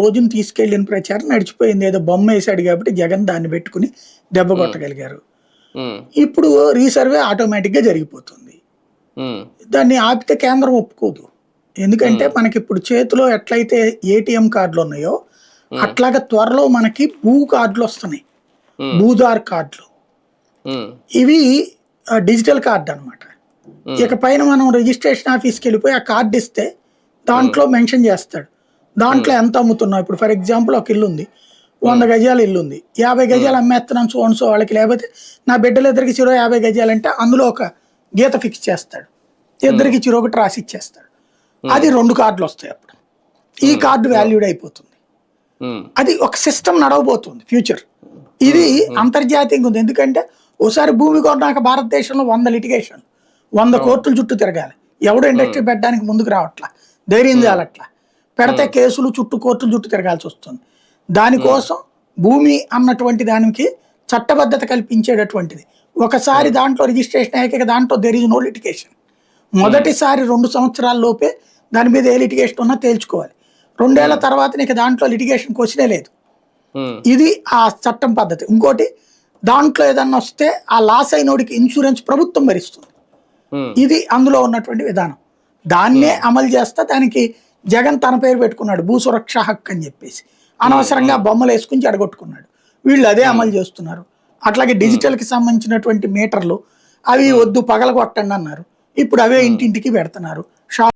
రోజున తీసుకెళ్ళిన ప్రచారం నడిచిపోయింది. ఏదో బొమ్మ వేసాడు కాబట్టి జగన్ దాన్ని పెట్టుకుని దెబ్బ కొట్టగలిగారు. ఇప్పుడు రీసర్వే ఆటోమేటిక్గా జరిగిపోతుంది దాన్ని ఆపితే కేంద్రం ఒప్పుకోదు. ఎందుకంటే మనకి ఇప్పుడు చేతిలో ఎట్లయితే ఏటీఎం కార్డులు ఉన్నాయో అట్లాగా త్వరలో మనకి భూ కార్డులు వస్తున్నాయి. భూదార్ కార్డులు. ఇవి డిజిటల్ కార్డు అనమాట ఇక పైన మనం రిజిస్ట్రేషన్ ఆఫీస్కి వెళ్ళిపోయి ఆ కార్డు ఇస్తే దాంట్లో మెన్షన్ చేస్తాడు. దాంట్లో ఎంత అమ్ముతున్నావు? ఇప్పుడు ఫర్ ఎగ్జాంపుల్ ఒక ఇల్లు ఉంది వంద గజాల ఇల్లు ఉంది యాభై గజాలు అమ్మేస్తున్నాను సో సో వాళ్ళకి. లేకపోతే నా బిడ్డలు ఇద్దరికి చిరో యాభై గజాలు అంటే అందులో ఒక గీత ఫిక్స్ చేస్తాడు. ఇద్దరికి చిరో ఒకటి రాసి ఇచ్చేస్తాడు. అది రెండు కార్డులు వస్తాయి అప్పుడు. ఈ కార్డు వాల్యూడ్ అయిపోతుంది. అది ఒక సిస్టమ్ నడవబోతుంది ఫ్యూచర్ ఇది అంతర్జాతీయంగా ఉంది. ఎందుకంటే ఓసారి భూమి కొన్నాక భారతదేశంలో వంద లిటిగేషన్ వంద కోర్టుల చుట్టూ తిరగాలి. ఎవడు ఇండస్ట్రీ పెట్టడానికి ముందుకు రావట్లా? ధైర్యం చేయాలట్లా? పెడితే కేసులు చుట్టూ కోర్టుల చుట్టూ తిరగాల్సి వస్తుంది. దానికోసం భూమి అన్నటువంటి దానికి చట్టబద్ధత కల్పించేటటువంటిది. ఒకసారి దాంట్లో రిజిస్ట్రేషన్ అయ్యాక దాంట్లో దెర్ ఇస్ నో లిటిగేషన్ మొదటిసారి రెండు సంవత్సరాల లోపే దాని మీద ఏ లిటిగేషన్ ఉన్నా తేల్చుకోవాలి. రెండేళ్ళ తర్వాత నీకు దాంట్లో లిటిగేషన్ క్వశ్చనే లేదు. ఇది ఆ చట్టం పద్ధతి. ఇంకోటి దాంట్లో ఏదన్నా వస్తే ఆ లాస్ అయినోడికి ఇన్సూరెన్స్ ప్రభుత్వం భరిస్తుంది. ఇది అందులో ఉన్నటువంటి విధానం. దాన్నే అమలు చేస్తా దానికి జగన్ తన పేరు పెట్టుకున్నాడు భూ సురక్ష హక్కు అని చెప్పేసి. అనవసరంగా బొమ్మలు వేసుకుని చెడగొట్టుకున్నాడు వీళ్ళు అదే అమలు చేస్తున్నారు. అట్లాగే డిజిటల్కి సంబంధించినటువంటి మీటర్లు అవి వద్దు పగలగొట్టండి అన్నారు. ఇప్పుడు అవే ఇంటింటికి పెడుతున్నారు. షాప్